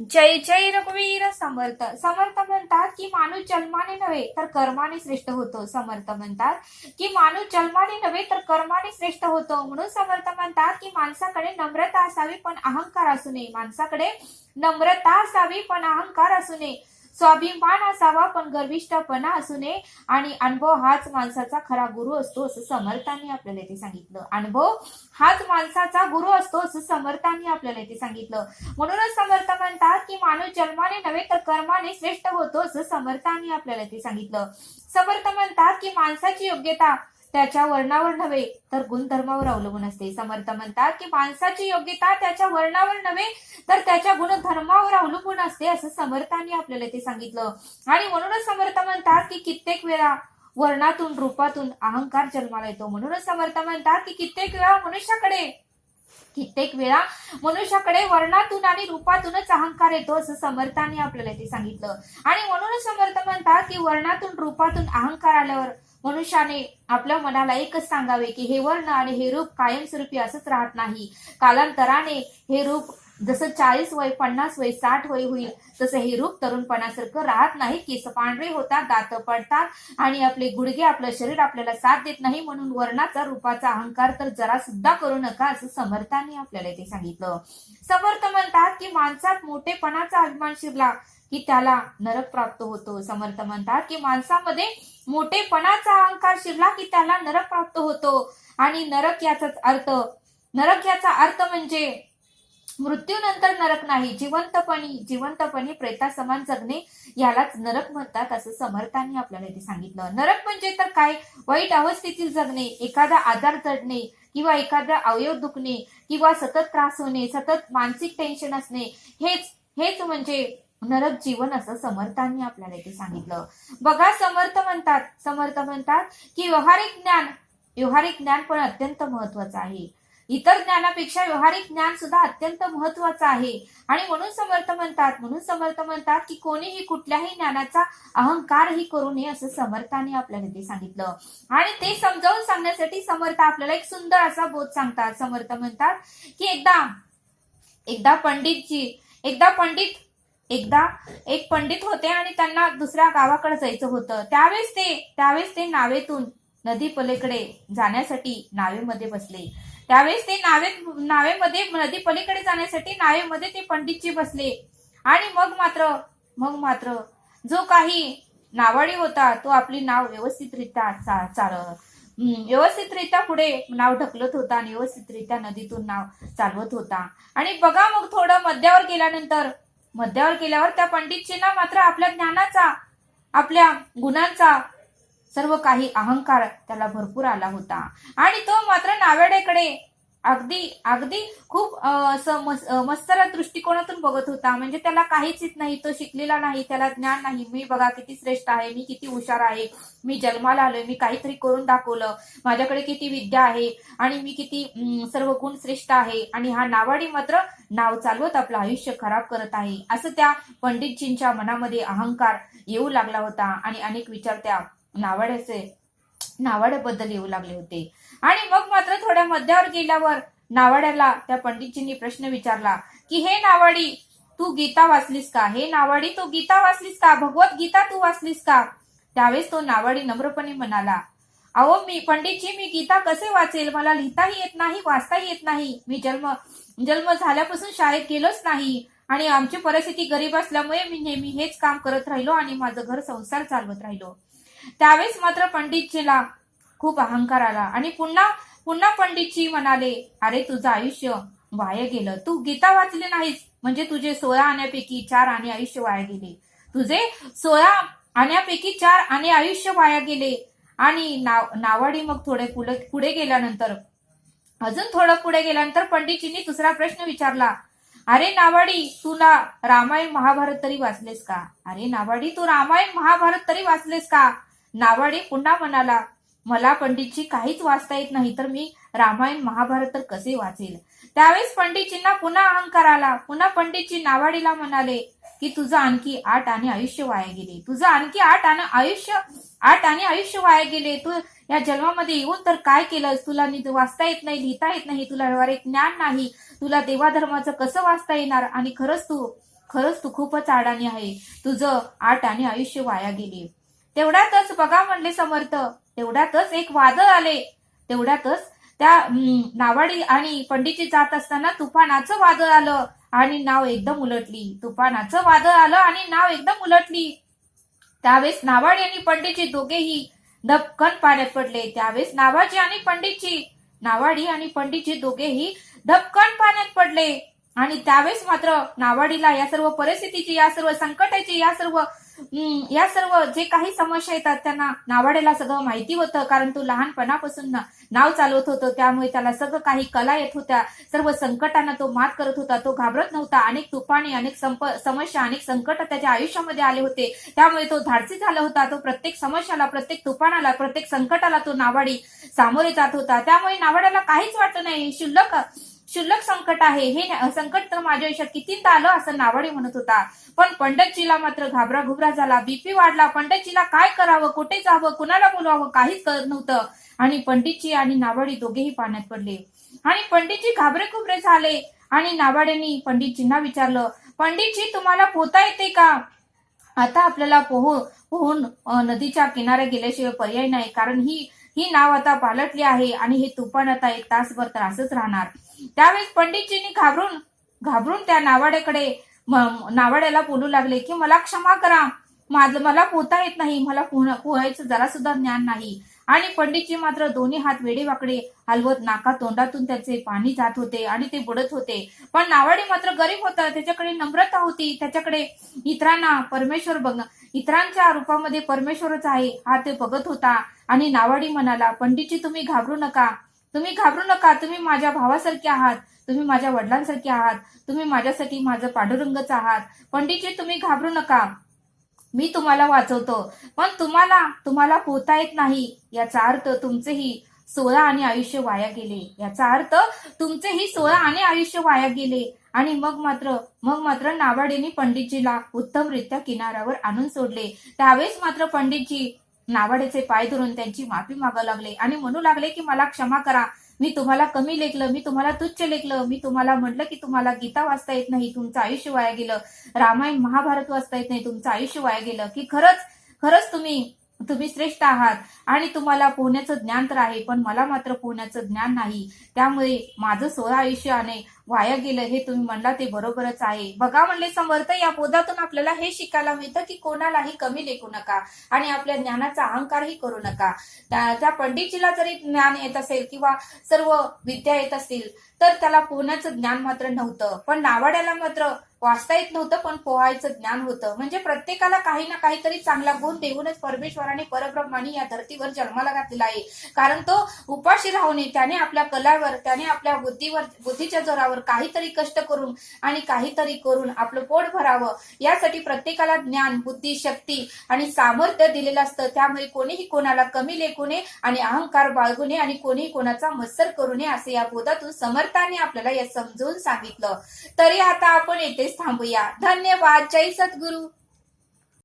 जय जय रघुवीर समर्थ. समर्थ म्हणतात की माणूस जन्माने नव्हे तर कर्माने श्रेष्ठ होतो. समर्थ म्हणतात की माणूस जन्माने नव्हे तर कर्माने श्रेष्ठ होतो. म्हणून समर्थ म्हणतात की माणसाकडे नम्रता असावी पण अहंकार असू नये. माणसाकडे नम्रता असावी पण अहंकार असू नये. स्वाभिमान असावा पण गर्विष्ठपणा असू नये आणि अनुभव हाच माणसाचा खरा गुरु असतो असं समर्थांनी आपल्याला इथे सांगितलं. अनुभव हाच माणसाचा गुरु असतो असं समर्थांनी आपल्याला इथे सांगितलं. म्हणूनच समर्थ म्हणतात की माणूस जन्माने नव्हे तर कर्माने श्रेष्ठ होतो असं समर्थांनी आपल्याला इथे सांगितलं. समर्थ म्हणतात की माणसाची योग्यता त्याच्या वर्णावर नव्हे तर गुणधर्मावर अवलंबून असते. समर्थ म्हणतात की माणसाची योग्यता त्याच्या वर्णावर नव्हे तर त्याच्या गुणधर्मावर अवलंबून असते असं समर्थांनी आपल्याला ते सांगितलं. आणि म्हणूनच समर्थ म्हणतात की कित्येक वेळा वर्णातून रूपातून अहंकार जन्माला येतो. म्हणूनच समर्थ म्हणतात की कित्येक वेळा मनुष्याकडे कित्येक वेळा मनुष्याकडे वर्णातून आणि रूपातूनच अहंकार येतो असं समर्थांनी आपल्याला ते सांगितलं. आणि म्हणूनच समर्थ म्हणतात की वर्णातून रूपातून अहंकार आल्यावर मनुष्याने आपल्या मनाला एकच सांगावे की हे वर्ण आणि हे रूप कायमस्वरूपी असंच राहत नाही. कालांतराने हे रूप जसं चाळीस वय पन्नास वय साठ वय होईल तसं हे रूप तरुणपणासारखं राहत नाही. केस पांढरे होतात दात पडतात आणि आपले गुडघे आपलं शरीर आपल्याला साथ देत नाही म्हणून वर्णाचा रूपाचा अहंकार तर जरा सुद्धा करू नका असं समर्थांनी आपल्याला इथे सांगितलं. समर्थ म्हणतात की माणसात मोठेपणाचा अभिमान शिरला की त्याला नरक प्राप्त होतो. समर्थ म्हणतात की माणसामध्ये मोठेपणाचा अहंकार शिरला की त्याला नरक प्राप्त होतो. आणि नरक याचाच अर्थ नरक याचा अर्थ म्हणजे मृत्यूनंतर नरक नाही जिवंतपणी जिवंतपणी प्रेतासमान जगणे यालाच नरक म्हणतात असं समर्थांनी आपल्याला इथे सांगितलं. नरक म्हणजे तर काय? वाईट अवस्थेतील जगणे एखादा आजार जडणे किंवा एखादा अवयव दुखणे किंवा सतत त्रास होणे सतत मानसिक टेन्शन असणे हेच हेच म्हणजे नरक जीवन असं समर्थांनी आपल्याला इथे सांगितलं. बघा समर्थ म्हणतात समर्थ म्हणतात की व्यवहारिक ज्ञान व्यवहारिक ज्ञान पण अत्यंत महत्वाचं आहे. इतर ज्ञानापेक्षा व्यवहारिक ज्ञान सुद्धा अत्यंत महत्वाचं आहे. आणि म्हणून समर्थ म्हणतात म्हणून समर्थ म्हणतात की कोणीही कुठल्याही ज्ञानाचा अहंकारही करू नये असं समर्थाने आपल्याला ते सांगितलं. आणि ते समजावून सांगण्यासाठी समर्थ आपल्याला एक सुंदर असा बोध सांगतात. समर्थ म्हणतात की एकदा एकदा पंडितजी एकदा पंडित एकदा एक पंडित होते आणि त्यांना दुसऱ्या गावाकडे जायचं होतं. त्यावेळेस ते त्यावेळेस ते नावेतून नदी पलीकडे जाण्यासाठी नावेमध्ये बसले. त्यावेळेस ते नावे नावेमध्ये नदी पलीकडे जाण्यासाठी नावेमध्ये ते पंडितजी बसले. आणि मग मात्र मग मात्र जो काही नावाडी होता तो आपली नाव व्यवस्थितरित्या चा चाल व्यवस्थितरित्या पुढे नाव ढकलत होता आणि व्यवस्थितरित्या नदीतून नाव चालवत होता. आणि बघा मग थोडं मध्यावर गेल्यानंतर मध्यावर गेल्यावर त्या पंडितजींना मात्र आपल्या ज्ञानाचा आपल्या गुणांचा सर्व काही अहंकार त्याला भरपूर आला होता. आणि तो मात्र नावेडेकडे अगदी अगदी खूप असं मस- दृष्टिकोनातून बघत होता. म्हणजे त्याला काहीच येत नाही तो शिकलेला नाही त्याला ज्ञान नाही. मी बघा किती श्रेष्ठ आहे मी किती हुशार आहे मी जन्माला आलोय मी काहीतरी करून दाखवलं. माझ्याकडे किती विद्या आहे आणि मी किती सर्व गुण श्रेष्ठ आहे. आणि हा नावाडी मात्र नाव चालवत आपलं आयुष्य खराब करत आहे. असं त्या पंडितजींच्या मनामध्ये अहंकार येऊ लागला होता आणि अनेक विचार त्या नावाड्याचे नावाड्याबद्दल येऊ लागले होते. आणि मग मात्र थोड्या मध्यावर गेल्यावर नावाड्याला त्या पंडितजींनी प्रश्न विचारला की हे नावाडी तू गीता वाचलीस का? हे नावाडी तू गीता वाचलीस का? भगवत गीता तू वाचलीस का? त्यावेळेस तो नावाडी नम्रपणे म्हणाला अहो मी पंडितजी मी गीता कसे वाचेल? मला लिहिताही येत नाही वाचताही येत नाही. मी जन्म जन्म झाल्यापासून शाळेत गेलोच नाही आणि आमची परिस्थिती गरीब असल्यामुळे मी नेहमी हेच काम करत राहिलो आणि माझं घर संसार चालवत राहिलो. त्यावेळेस मात्र पंडितजीला खूप अहंकार आला. आणि पुन्हा पुन्हा पंडितजी म्हणाले अरे तुझं आयुष्य वाया गेलं. तू गीता वाचली नाहीस. म्हणजे तुझे सोळा आण्यापैकी चार आणि आयुष्य वाया गेले. तुझे सोळा आण्यापैकी चार आणि आयुष्य वाया गेले. आणि नाव नावाडी मग थोडे पुढे पुढे गेल्यानंतर अजून थोडं पुढे गेल्यानंतर पंडितजींनी दुसरा प्रश्न विचारला. अरे नावाडी तुला रामायण महाभारत तरी वाचलेस का? अरे नावाडी तू रामायण महाभारत तरी वाचलेस का? नावाडी पुन्हा म्हणाला मला पंडितजी काहीच वाचता येत नाही तर मी रामायण महाभारत तर कसे वाचेल? त्यावेळेस पंडितजींना पुन्हा अहंकार आला. पुन्हा पंडितजी नावाडीला म्हणाले की तुझं आणखी आठ आणि आयुष्य वाया गेले. तुझं आणखी आठ आणि आयुष्य आठ आणि आयुष्य वाया गेले. तू या जन्मामध्ये येऊन तर काय केलंस? तुला वाचता येत नाही लिहिता येत नाही. तुला व्यवहारिक ज्ञान नाही. तुला देवाधर्माचं कसं वाचता येणार? आणि खरंच तू खरंच तू खूपच आडाणी आहे. तुझं आठ आणि आयुष्य वाया गेले. तेवढ्यातच बघा म्हणले समर्थ तेवढ्यातच एक वादळ आले. तेवढ्यातच त्या नावाडी आणि पंडितची जात असताना तुफानाचं वादळ आलं आणि नाव एकदम उलटली. तुफानाचं वादळ आलं आणि नाव एकदम उलटली. त्यावेळेस नावाडी आणि पंडितजी दोघेही धपकन पाण्यात पडले. त्यावेळेस नावाजी आणि पंडितजी नावाडी आणि पंडितजी दोघेही धपकन पाण्यात पडले. आणि त्यावेळेस मात्र नावाडीला या सर्व परिस्थितीची या सर्व संकटाची या सर्व या सर्व जे काही समस्या येतात त्यांना नावाड्याला सगळं माहिती होतं कारण तो लहानपणापासून ना- नाव चालवत होतो. त्यामुळे त्याला सगळं काही कला येत होत्या. सर्व संकटांना तो मात करत होता. तो घाबरत नव्हता. अनेक तुफानी अनेक संप समस्या अनेक संकट त्याच्या आयुष्यामध्ये आले होते. त्यामुळे तो धाडसी झाला होता. तो प्रत्येक समस्याला प्रत्येक तुफानाला प्रत्येक संकटाला तो नावाडी सामोरे जात होता. त्यामुळे नावाड्याला काहीच वाटत नाही. शुल्लक शुल्लक संकट आहे. हे संकट तर माझ्या आयुष्यात कितींदा आलं असं नावाडे म्हणत होता. पण पंडितजीला मात्र घाबरा घुबरा झाला बीपी वाढला. पंडितजीला काय करावं? कुठे जावं? कुणाला बोलवावं काहीच करत नव्हतं. आणि पंडितजी आणि नावाडी दोघेही पाण्यात पडले. आणि पंडितजी घाबरे घुबरे झाले. आणि नावाड्यांनी पंडितजींना विचारलं पंडितजी तुम्हाला पोहता येते का? आता आपल्याला पोहू पोहून नदीच्या किनाऱ्या गेल्याशिवाय पर्याय नाही. कारण ही ही नाव आता पालटली आहे आणि हे तुफान आता एक तासभर त्रासच राहणार. त्यावेळेस पंडितजींनी घाबरून घाबरून त्या नावाड्याकडे नावाड्याला बोलू लागले की मला क्षमा करा. माझं मला पोहता येत नाही. मला पोहायचं जरा सुद्धा ज्ञान नाही. आणि पंडितजी मात्र दोन्ही हात वेडेवाकडे हलवत नाका तोंडातून त्याचे पाणी जात होते आणि ते बुडत होते. पण नावाडी मात्र गरीब होता. त्याच्याकडे नम्रता होती. त्याच्याकडे इतरांना परमेश्वर बघ इतरांच्या रूपामध्ये परमेश्वरच आहे हा ते बघत होता. आणि नावाडी म्हणाला पंडितजी तुम्ही घाबरू नका. तुम्ही घाबरू नका. तुम्ही माझ्या भावासारखे आहात. तुम्ही माझ्या वडिलांसारखे आहात. तुम्ही माझ्यासाठी माझं पांडुरंगच आहात. पंडितजी तुम्ही घाबरू नका. मी तुम्हाला वाचवतो. पण तुम्हाला तुम्हाला पोहता येत नाही. याचा अर्थ तुमचेही सोळा आणि आयुष्य वाया गेले. याचा अर्थ तुमचेही सोळा आणि आयुष्य वाया गेले. आणि मग मात्र मग मात्र नावाडीने पंडितजीला उत्तमरित्या किनाऱ्यावर आणून सोडले. त्यावेळेस मात्र पंडितजी नावाड्याचे पाय धरून त्यांची माफी मागू लागले आणि म्हणू लागले की मला क्षमा करा. मी तुम्हाला कमी लेखलं मी तुम्हाला तुच्छ लेखलं मी तुम्हाला म्हटलं की तुम्हाला गीता वाचता येत नाही तुमचं आयुष्य वाया गेलं. रामायण महाभारत वाचता येत नाही तुमचं आयुष्य वाया गेलं. की खरंच खरंच तुम्ही तुम्ही श्रेष्ठ आहात. आणि तुम्हाला पोहण्याचं ज्ञान तर आहे पण मला मात्र पोहण्याचं ज्ञान नाही. त्यामुळे माझं सोळा आयुष्याने वाया गेलं हे तुम्ही म्हणला ते बरोबरच आहे. बघा म्हणले समर्थ या बोधातून आपल्याला हे शिकायला मिळतं की कोणालाही कमी लेखू नका आणि आपल्या ज्ञानाचा अहंकारही करू नका. त्या त्या पंडितजीला जरी ज्ञान येत असेल किंवा सर्व विद्या येत असतील तर त्याला पोहण्याचं ज्ञान मात्र नव्हतं. पण नावाड्याला मात्र वाचता येत नव्हतं पण पोहायचं ज्ञान होतं. म्हणजे प्रत्येकाला काही ना काहीतरी चांगला गुण देऊनच परमेश्वराने परब्रह्माने या धर्तीवर जन्माला घातलेला आहे. कारण तो उपाशी राहू नये त्याने आपल्या कलावर त्याने आपल्या बुद्धीवर बुद्धीच्या जोरावर काहीतरी कष्ट करून आणि काहीतरी करून आपलं पोट भरावं. यासाठी प्रत्येकाला ज्ञान बुद्धी शक्ती आणि सामर्थ्य दिलेलं असतं. त्यामुळे कोणीही कोणाला कमी लेखू नये आणि अहंकार बाळगू नये आणि कोणीही कोणाचा मत्सर करू नये असे या बोधातून समर्थ भारताने आपल्याला हे समजून सांगितलं. तरी आता आपण येथेच थांबूया. धन्यवाद. जय सद्गुरू.